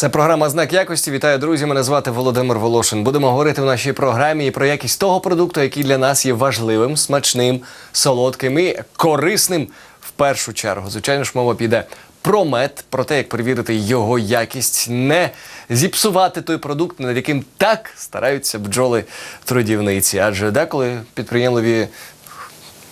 Це програма Знак якості. Вітаю, друзі. Мене звати Володимир Волошин. Будемо говорити в нашій програмі і про якість того продукту, який для нас є важливим, смачним, солодким і корисним в першу чергу. Звичайно ж, мова піде про мед, про те, як перевірити його якість, не зіпсувати той продукт, над яким так стараються бджоли трудівниці. Адже деколи підприємливі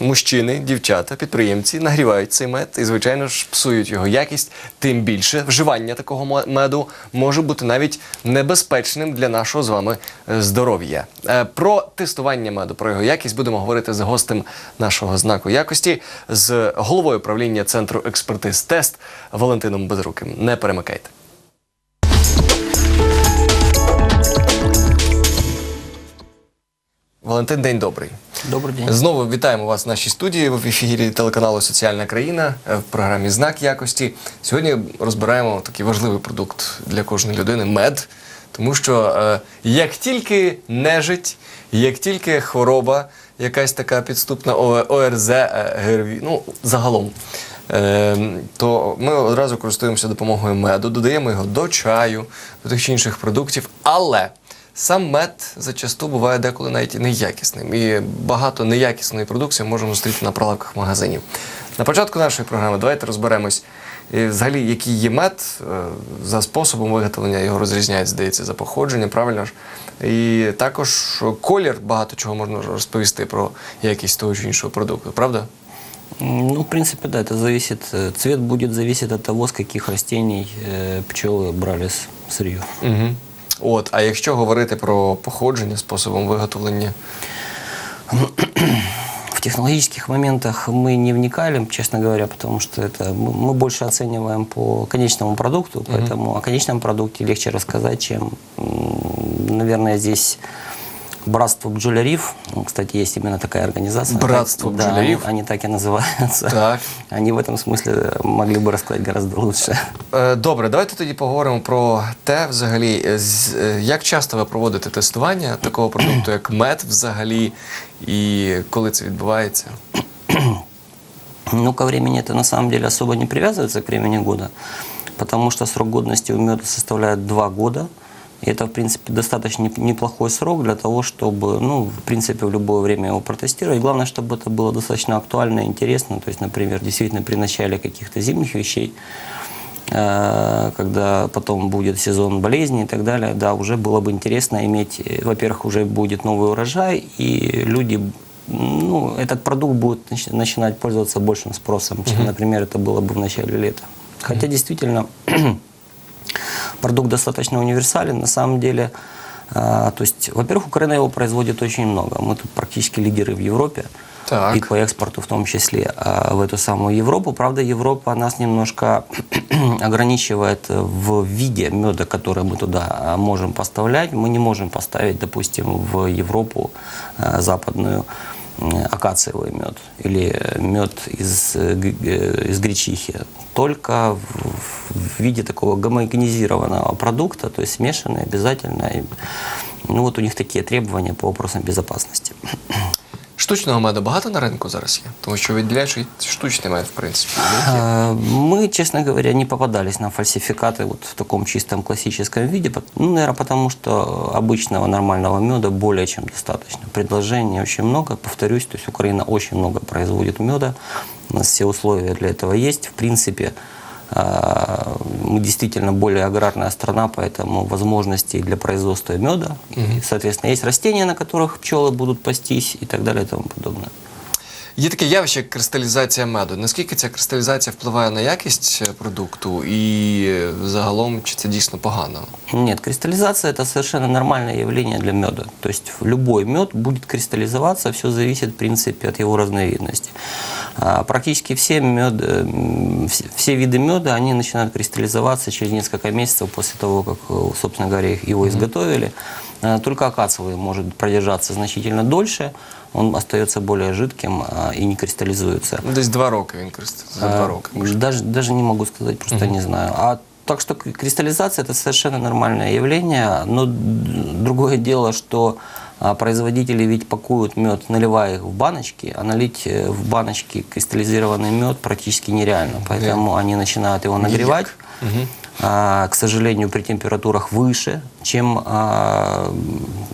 Мужчини, дівчата, підприємці нагрівають цей мед і, звичайно ж, псують його якість. Тим більше вживання такого меду може бути навіть небезпечним для нашого з вами е, здоров'я. Е, Про тестування меду, про його якість будемо говорити з гостем нашого знаку якості, з головою правління центру експертиз тест Валентином Безруким. Не перемикайте. Валентин, день добрий. Добрый день. Знову вітаємо вас в нашій студії в ефірі телеканалу Соціальна країна е, в програмі Знак якості. Сьогодні розбираємо такий важливий продукт для кожної людини мед. Тому що е, як тільки нежить, як тільки хвороба, якась така підступна ОРЗ, е, ГРВІ, ну загалом, е, то ми одразу користуємося допомогою меду, додаємо його до чаю, до тих чи інших продуктів. Але Сам мед зачасту буває деколи навіть і неякісним. І багато неякісної продукції можемо зустріти на прилавках магазинів. На початку нашої програми давайте розберемось, е, взагалі, який є мед, е, за способом виготовлення його розрізняють, здається, за походженням, правильно ж? І також колір багато чого можна розповісти про якість того чи іншого продукту, правда? М, Ну, в принципе, да, это зависит, э, цвет будет зависеть от того, с каких растений э, пчелы брали с- сырье. Угу. От, а якщо говорити про походження способом виготовлення, В технологических моментах мы не вникали, честно говоря, потому что это мы мы больше оцениваем по конечному продукту, поэтому о конечном продукте легче рассказать, чем, м, наверное, здесь Братство бджолярів, ну, кстати, есть именно такая организация. Братство Да, они- бджолярів? они так и называются. Так. Они в этом смысле могли бы рассказать гораздо лучше. Е, Добре, давайте тоді поговоримо про те, взагалі, е, з- е, як часто ви проводите тестування такого продукту, як мед, взагалі, і коли це відбувається? Ну, ко времени это на самом деле особо не привязывается к времени года, потому что срок годности у меда составляет два года. И это, в принципе, достаточно неп- неплохой срок для того, чтобы, ну, в принципе, в любое время его протестировать. Главное, чтобы это было достаточно актуально и интересно. То есть, например, действительно при начале каких-то зимних вещей, э, когда потом будет сезон болезней и так далее, да, уже было бы интересно иметь, э, во-первых, уже будет новый урожай, и люди, ну, этот продукт будет нач- начинать пользоваться большим спросом, чем, например, это было бы в начале лета. Хотя действительно продукт достаточно универсален, на самом деле. А, то есть, во-первых, Украина его производит очень много. Мы тут практически лидеры в Европе. Так. И по экспорту в том числе а, в эту самую Европу. Правда, Европа нас немножко ограничивает в виде меда, который мы туда а, можем поставлять. Мы не можем поставить, допустим, в Европу западную акациевый мед или мед из, э, из гречихи. Только в, виде такого гомогенизированного продукта, то есть смешанный обязательно. Ну вот у них такие требования по вопросам безопасности. Штучного меду багато на ринку зараз є, тому що відділяють штучний мед, в принципі. А, Мы, честно говоря, не попадались на фальсификаты вот в таком чистом классическом виде. пот- Ну, наверное, потому что обычного нормального меда более чем достаточно. Предложений очень много. Повторюсь, то есть Украина очень много производит меда. У нас все условия для этого есть. В принципе, а, мы действительно более аграрная страна, поэтому возможностей для производства меда. И, соответственно, есть растения, на которых пчелы будут пастись и так далее и тому подобное. Є таке явище, як кристалізація меду. Наскільки ця кристалізація впливає на якість е, продукту і е, загалом чи це дійсно погано? Нет, кристаллизация это совершенно нормальное явление для меда. То есть любой мед будет кристаллизоваться, все зависит, в принципе, от его разновидности. А, Практически все, мед, э, м, все, все виды меда, они начинают кристаллизоваться через несколько месяцев после того, как, э, собственно говоря, их- его изготовили. Э, Только акациевый может продержаться значительно дольше, он остается более жидким а, и не кристаллизуется. Ну, Десь два роки він кристалізує. За два А, роки. може. Даже, даже не могу сказать, просто не знаю. А так что к- кристаллизация это совершенно нормальное явление, но д- другое дело, что а, производители ведь пакуют мед, наливая их в баночки, а налить э, в баночки кристаллизированный мед практически нереально. Поэтому они начинают его нагревать. а, к сожалению, при температурах выше, чем а,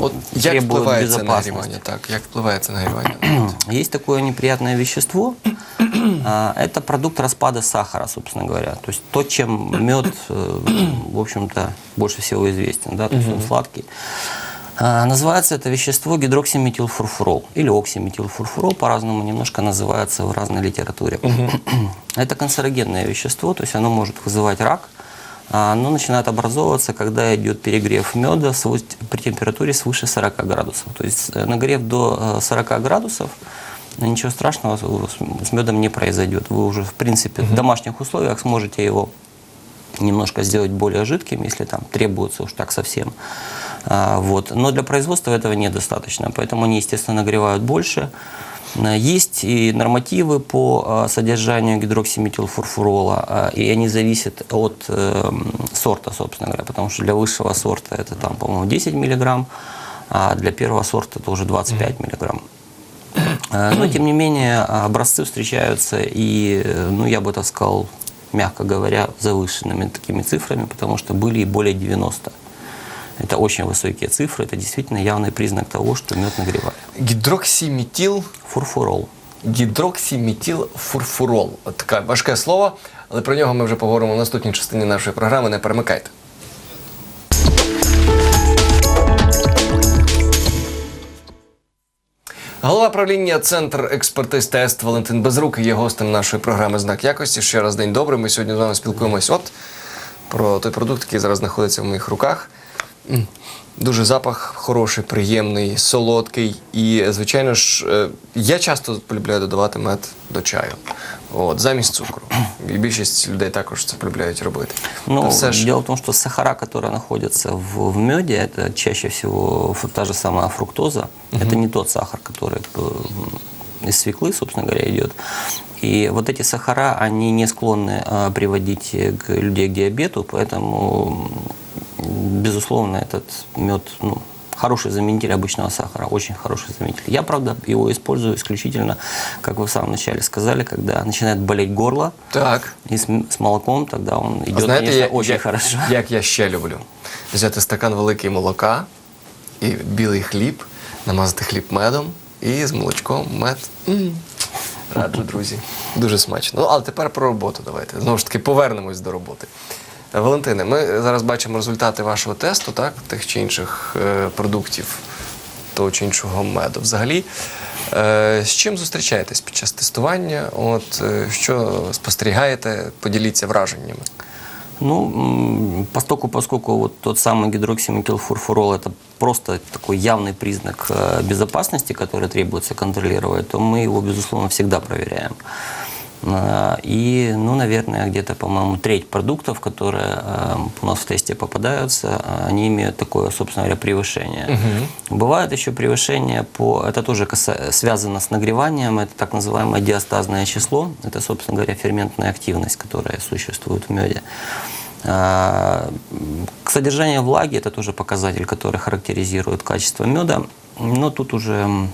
От як требует впливає це безопасности. нагрівання? Так, як впливає це нагрівання? Есть такое неприятное вещество. а, Это продукт распада сахара, собственно говоря. То есть то, чем мед, э, в общем-то, больше всего известен, да, то есть он сладкий. А, Называется это вещество гидроксиметилфурфурол или оксиметилфурфурол, по-разному немножко называется в разной литературе. Это канцерогенное вещество, то есть оно может вызывать рак, а оно начинает образовываться, когда идет перегрев меда при температуре свыше 40 градусов. То есть э, нагрев до э, 40 градусов, э, ничего страшного с- с медом не произойдет. Вы уже, в принципе, в домашних условиях сможете его немножко сделать более жидким, если там требуется уж так совсем. А, вот. Но для производства этого недостаточно, поэтому они, естественно, нагревают больше. А, Есть и нормативы по а, содержанию гидроксиметилфурфурола, а, и они зависят от эм, сорта, собственно говоря, потому что для высшего сорта это там, по-моему, 10 миллиграмм, а для первого сорта это уже 25 миллиграмм. Э, Но, тем не менее, образцы встречаются и, э, ну, я бы так сказал, мягко говоря, завышенными такими цифрами, потому что были и более 90. Это очень высокие цифры, это действительно явный признак того, что мед нагревали. Гідроксіметіл Фурфурол. гідроксіметілфурфурол. От таке важке слово, але про нього ми вже поговоримо в наступній частині нашої програми. Не перемикайте. Голова правління Центр експертиз тест Валентин Безрук є гостем нашої програми Знак якості. Ще раз день добрий. Ми сьогодні з вами спілкуємось от про той продукт, який зараз знаходиться в моїх руках. М, Дуже запах хороший, приємний, солодкий. І, звичайно ж, е, я часто полюбляю додавати мед до чаю. От, замість цукру. І більшість людей також це полюбляють робити. Ну, Та все ж дело в том, что сахара, которые находятся в, в меде, это чаще всего фу- та же самая фруктоза. Это не тот сахар, который э, из свеклы, собственно говоря, идет. И вот эти сахара, они не склонны а, приводить э, к людей к диабету, поэтому, м, безусловно, этот мед, ну, хороший заменитель обычного сахара, очень хороший заменитель. Я, правда, его использую исключительно, как вы в самом начале сказали, когда начинает болеть горло, так. и с, м- с молоком тогда он А идет, знаєте, конечно, я, очень як, хорошо. як я ще люблю? Взяти стакан великий молока і білий хліб, намазати хліб медом і з молочком мед. М. Раджу, друзі. Дуже смачно. Ну, але тепер про роботу давайте. Знову ж таки, повернемось до роботи. Е, Валентине, ми зараз бачимо результати вашого тесту, так, тих чи інших е, продуктів того чи іншого меду. Взагалі, е, з чим зустрічаєтесь під час тестування? От, е, що спостерігаєте? Поділіться враженнями. Ну, м, поскольку, поскольку вот тот самый гидроксиметилфурфурол это просто такой явный признак э, безопасности, который требуется контролировать, то мы его, безусловно, всегда проверяем. А, И, ну, наверное, где-то, по-моему, треть продуктов, которые э, у нас в тесте попадаются, они имеют такое, собственно говоря, превышение. Бывает еще превышение по... Это тоже каса- связано с нагреванием, это так называемое диастазное число. Это, собственно говоря, ферментная активность, которая существует в меде. А, К содержанию влаги это тоже показатель, который характеризует качество меда. Но тут уже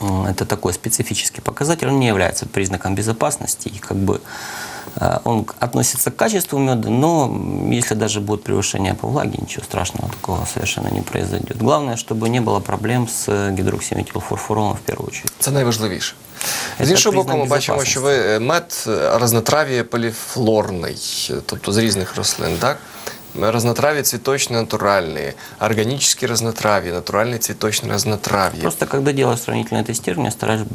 Это такой специфический показатель, он не является признаком безопасности, и как бы э, он к- относится к качеству меда, но м, если даже будет превышение по влаге, ничего страшного такого совершенно не произойдет. Главное, чтобы не было проблем с э, гидроксиметилфурфуролом в первую очередь. Це найважливіше. Це З іншого признак боку, ми бачимо, безопасності. що ви е, мед е, разнотрав'я поліфлорний, е, тобто з різних рослин, так? Разнотравье цветочное натуральные, органические разнотравья, натуральные цветочные разнотравья. Просто когда делаем сравнительное тестирование, стараемся,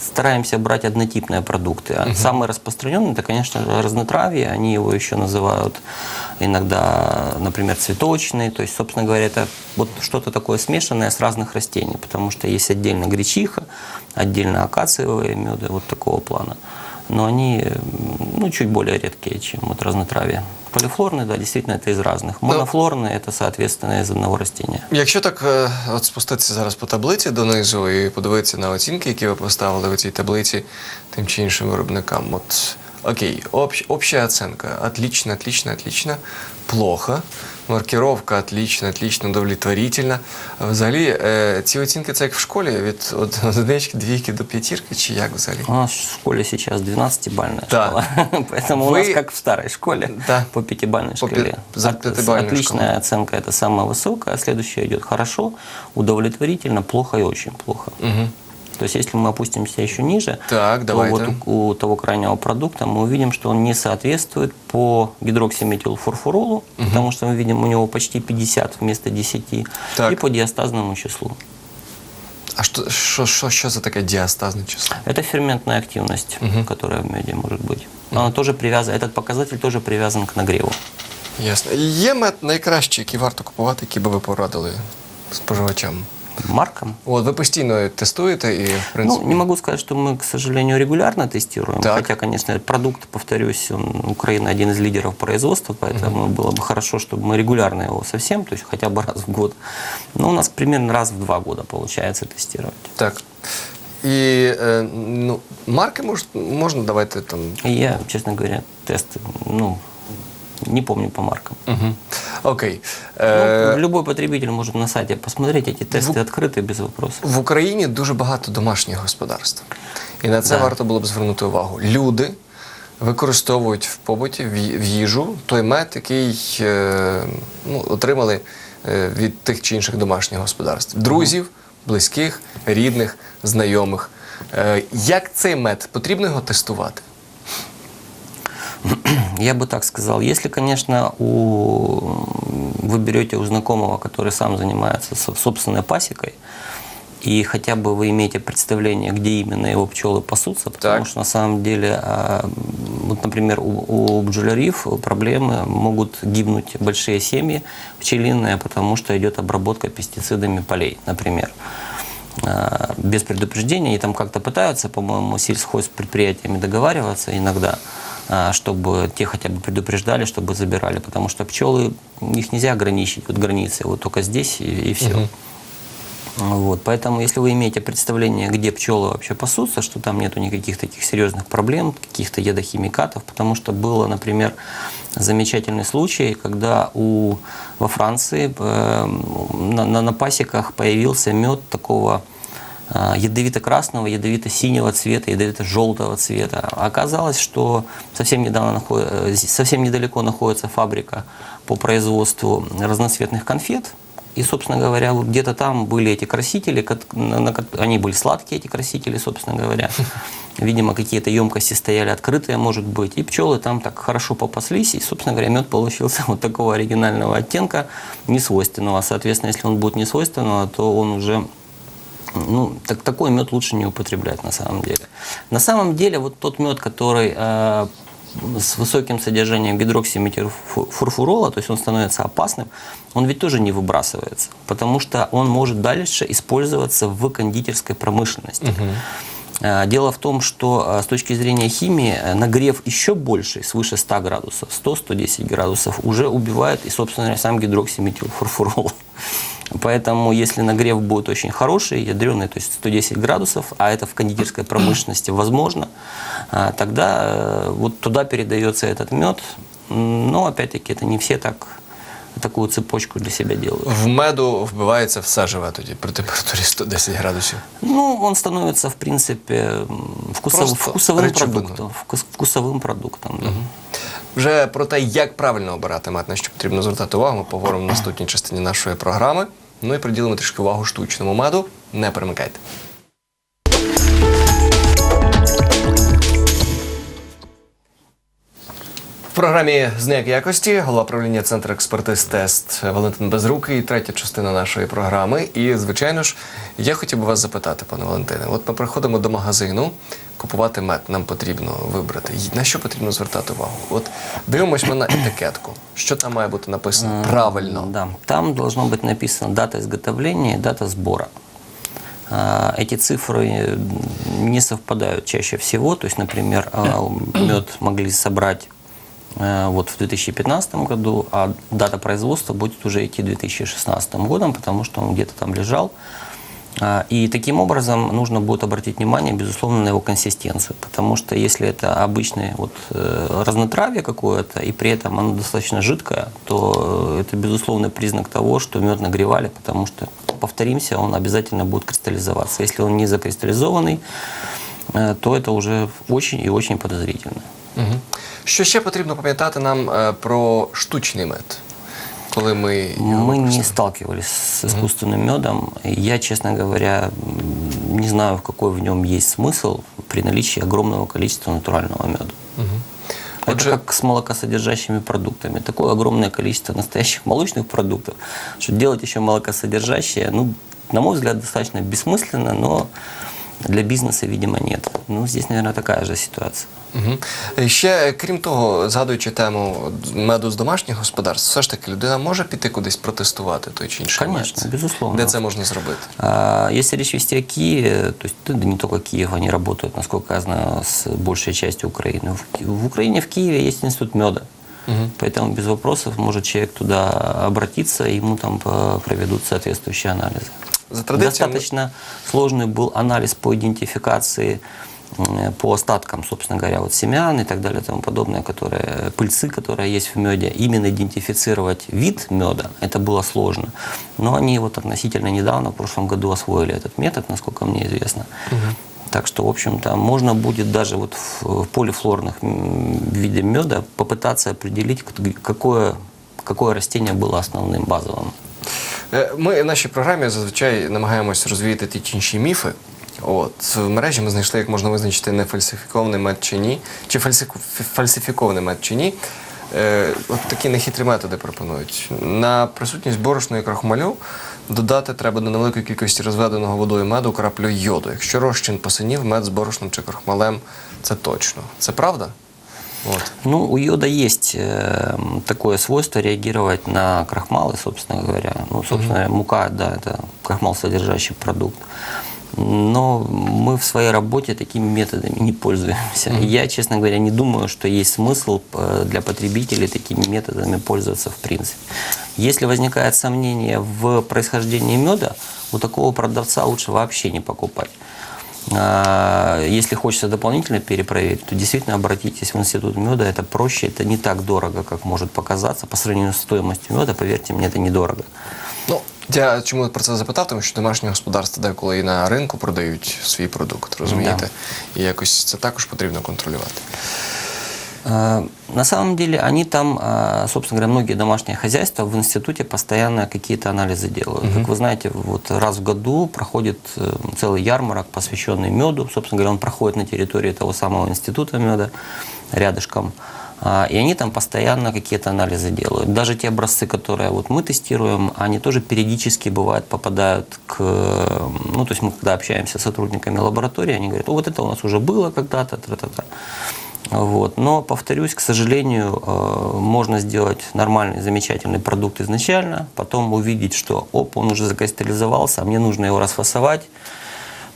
стараемся брать однотипные продукты. А Самый распространенный, это, конечно, же, разнотравье. Они его еще называют иногда, например, цветочный. То есть, собственно говоря, это вот что-то такое смешанное с разных растений, потому что есть отдельно гречиха, отдельно акациевые меды вот такого плана. Но они м, ну, чуть более редкие, чем вот разнотравье. Полифлорные, да, действительно, это из разных. Монофлорные, это, соответственно, из одного растения. Якщо так е, от спуститися зараз по таблиці донизу і подивитися на оцінки, які ви поставили в цій таблиці тим чи іншим виробникам, от окей, общ- общая оценка. Отлично, отлично, отлично. Плохо. Маркировка отлично, отлично, удовлетворительно. А Взагалі, е, ці оцінки це як в школі від од- одинички, двійки до п'ятірки, чи як взагалі? У нас в школе сейчас 12-бальная Да. школа. Поэтому у Вы- нас как в старой школе Да. по пятибалльной По пи- шкале. за От- пятибалльную Отличная шкалу. оценка это самая высокая, а следующая идет хорошо, удовлетворительно, плохо и очень плохо. Угу. То есть, если мы опустимся еще ниже, Так, то давайте. вот у, у того крайнего продукта мы увидим, что он не соответствует по гидроксиметилфурфуролу, потому что мы видим у него почти 50 вместо 10, Так. и по диастазному числу. А що, що, що, що за таке діастазне число? Это ферментная активность, которая в меде может быть. Она тоже привязана, этот показатель тоже привязан к нагреву. Ясно. Є мед найкращий, який варто купувати, який би ви порадили споживачам? Марком? От ви постійно тестуєте і, в принципі. Ну, не могу сказать, что мы, к сожалению, регулярно тестируем. Так. Хотя, конечно, продукт, повторюсь, он, Украина один из лидеров производства, поэтому было бы хорошо, чтобы мы регулярно его совсем, то есть хотя бы раз в год. Но у нас примерно раз в два года получается тестировать. Так. І е, ну, марки мож, можна давайте там. И я, честно говоря, тесты, ну, не помню по маркам. Угу. Окей. Ну, Е, любой потребитель может на сайте посмотреть, эти тесты открыты без вопросов. в Україні дуже багато домашніх господарств. І на це Да. варто було б звернути увагу. Люди використовують в побуті, в ї- в їжу той мед, який е, ну, отримали е, від тих чи інших домашніх господарств. Друзів, близьких, рідних, знайомих. Е, Як цей мед? Потрібно його тестувати? Я бы так сказал, если, конечно, у, вы берете у знакомого, который сам занимается со- собственной пасекой, и хотя бы вы имеете представление, где именно его пчелы пасутся, потому Так. что на самом деле, а, вот, например, у, у бджолярив проблемы могут гибнуть большие семьи пчелиные, потому что идет обработка пестицидами полей, например а, без предупреждения. И там как-то пытаются, по-моему, сельхозпредприятиями договариваться иногда, чтобы те хотя бы предупреждали, чтобы забирали. Потому что пчелы, их нельзя ограничить, вот границы, вот только здесь и, все. Вот, поэтому, если вы имеете представление, где пчелы вообще пасутся, что там нету никаких таких серьезных проблем, каких-то ядохимикатов, потому что было, например, замечательный случай, когда у, во Франции э, на, на, на пасеках появился мед такого ядовито-красного, ядовито-синего цвета, ядовито-желтого цвета. А Оказалось, что совсем, недавно э, совсем недалеко находится фабрика по производству разноцветных конфет, и, собственно говоря, вот где-то там были эти красители, они были сладкие, эти красители, собственно говоря. Видимо, какие-то емкости стояли открытые, может быть. И пчелы там так хорошо попаслись, и, собственно говоря, мед получился вот такого оригинального оттенка, несвойственного. Соответственно, если он будет несвойственного, то он уже ну, так, такой мед лучше не употреблять на самом деле. На самом деле, вот тот мед, который э, с высоким содержанием гидроксиметилфурфурола, то есть он становится опасным, он ведь тоже не выбрасывается, потому что он может дальше использоваться в кондитерской промышленности. Э, Дело в том, что э, с точки зрения химии э, нагрев еще больший, свыше 100 градусов, 100-110 градусов, уже убивает и, собственно сам гидроксиметилфурфурол. Поэтому, если нагрев будет очень хороший, ядреный, то есть 110 градусов, а это в кондитерской промышленности возможно, а, тогда э, вот туда передается этот мед. М, Но, опять-таки, это не все так такую цепочку для себя делают. В меду вбивається все живе тоді при температурі 110 градусів. Ну, он становится, в принципе, м, вкусов- Просто вкусовым речовина. продуктом. вкус- Вкусовым продуктом, да. Вже про те, як правильно обирати мед, на що потрібно звертати увагу, ми поговоримо в наступній частині нашої програми. Ну і приділимо трішки увагу штучному меду. Не перемикайте. В програмі Знак якості голова правління Центру експертиз тест Валентин Безрукий, третя частина нашої програми. І, звичайно ж, я хотів би вас запитати, пане Валентине. От ми приходимо до магазину, купувати мед нам потрібно вибрати. І На що потрібно звертати увагу? От дивимось ми на етикетку. Що там має бути написано правильно? Да, там должно быть написано дата изготовления и дата сбора. А, Эти цифры э, не совпадают чаще всего. То есть, например, мед могли собрать э, вот в 2015 году, а дата производства будет уже идти 2016 годом, потому что он где-то там лежал А, И таким образом нужно будет обратить внимание, безусловно, на его консистенцию. Потому что если это обычное вот, э, разнотравье какое-то, и при этом оно достаточно жидкое, то э, это безусловный признак того, что мед нагревали, потому что, повторимся, он обязательно будет кристаллизоваться. Если он не закристаллизованный, э, то это уже очень и очень подозрительно. Угу. Що ще потрібно пам'ятати нам е, про штучний мед, коли ми його Мы не використовуємо? сталкивались с искусственным медом. Я, честно говоря, м, не знаю, в какой в нем есть смысл при наличии огромного количества натурального меда. Это Отже- как с молокосодержащими продуктами. Такое огромное количество настоящих молочных продуктов, что делать еще молокосодержащее, ну, на мой взгляд, достаточно бессмысленно, но для бизнеса, видимо, нет. Ну, здесь, наверное, такая же ситуация. Угу. Ще, е, крім того, згадуючи тему меду з домашніх господарств, все ж таки людина може піти кудись протестувати той чи інший Конечно, мед? безусловно. Де це можна зробити? А, Если речь вести о Киеве, то есть да не только Киев, они работают, насколько я знаю, с большей частью Украины. В, Ки- в Украине, в Киеве есть институт меда. Поэтому без вопросов может человек туда обратиться, и ему там по- проведут соответствующие анализы. За традиціями, Достаточно сложный был анализ по идентификации м, по остаткам, собственно говоря, вот семян и так далее и тому подобное, которые, пыльцы, которые есть в меде. Именно идентифицировать вид меда, это было сложно. Но они вот относительно недавно, в прошлом году, освоили этот метод, насколько мне известно. Так что, в общем-то, можно будет даже вот в, в полифлорных м, виде меда попытаться определить, к- какое, какое растение было основным, базовым. Е, Ми в нашій програмі зазвичай намагаємось розвіяти ті чи інші міфи. От в мережі ми знайшли, як можна визначити нефальсифікований мед чи ні, чи фальсику- фі- фальсифікований мед чи ні. Е, от такі нехитрі методи пропонують. На присутність борошної крахмалю додати треба до невеликої кількості розведеного водою меду краплю йоду. Якщо розчин посинів, мед з борошном чи крахмалем це точно. Це правда? От. Ну, у йода есть э, такое свойство реагировать на крахмалы, собственно говоря. Ну, собственно, мука, да, это крахмал содержащий продукт. Но мы в своей работе такими методами не пользуемся. И Я, честно говоря, не думаю, что есть смысл э, для потребителей такими методами пользоваться в принципе. Если возникает сомнение в происхождении меда, у такого продавца лучше вообще не покупать. А, Если хочется дополнительно перепроверить, то действительно обратитесь в институт меда. Это проще, это не так дорого, как может показаться. По сравнению с стоимостью меда, поверьте мне, это недорого. Ну, я чому про це запитав, тому що домашні господарства деколи і на ринку продають свій продукт, розумієте? І якось це також потрібно контролювати. А, На самом деле они там, а, собственно говоря, многие домашние хозяйства в институте постоянно какие-то анализы делают. Как вы знаете, вот раз в году проходит э, целый ярмарок, посвященный меду. Собственно говоря, он проходит на территории того самого института меда, рядышком. А, И они там постоянно какие-то анализы делают. Даже те образцы, которые вот мы тестируем, они тоже периодически бывает попадают к... Ну, то есть мы когда общаемся с сотрудниками лаборатории, они говорят, «О, вот это у нас уже было когда-то, тра-та-та. Вот. Но, повторюсь, к сожалению, э, можно сделать нормальный, замечательный продукт изначально, потом увидеть, что оп, он уже закристаллизовался, а мне нужно его расфасовать.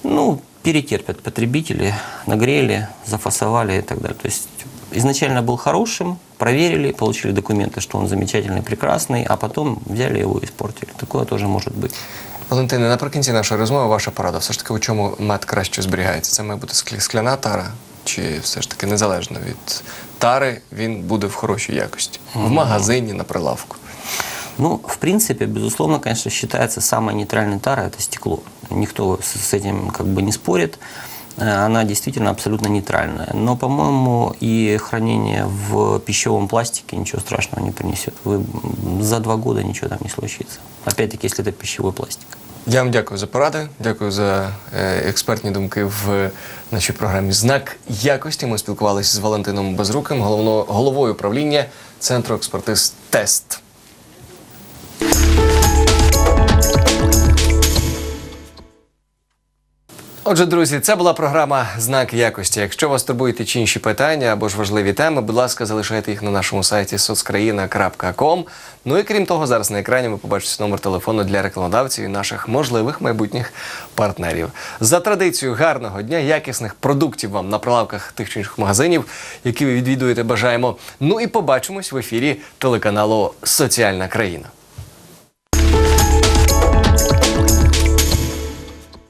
Ну, перетерпят потребители, нагрели, зафасовали и так далее. То есть изначально был хорошим, проверили, получили документы, что он замечательный, прекрасный, а потом взяли его и испортили. Такое тоже может быть. Валентине, наприкінці нашої розмови ваша порада. Все ж таки, у чому мед краще зберігається? Це має бути склі- скляна тара, чи все ж таки незалежно від тари він буде в хорошій якості? В магазині, на прилавку. Ну, в принципе, безусловно, конечно, считается самой нейтральной тарой это стекло. Никто с, с этим как бы не спорит. Э, Она действительно абсолютно нейтральная. Но, по-моему, и хранение в пищевом пластике ничего страшного не принесет. Вы м, за два года ничего там не случится. Опять-таки, если это пищевой пластик. Я вам дякую за поради, дякую за е, експертні думки в нашій програмі Знак якості. Ми спілкувалися з Валентином Безруким, головно, головою управління Центру експертиз Тест. Отже, друзі, це була програма Знак якості. Якщо вас турбують чи інші питання або ж важливі теми, будь ласка, залишайте їх на нашому сайті соцкраїна.ком. Ну і крім того, зараз на екрані ви побачите номер телефону для рекламодавців і наших можливих майбутніх партнерів. За традицією гарного дня, якісних продуктів вам на прилавках тих чи інших магазинів, які ви відвідуєте, бажаємо. Ну і побачимось в ефірі телеканалу Соціальна країна.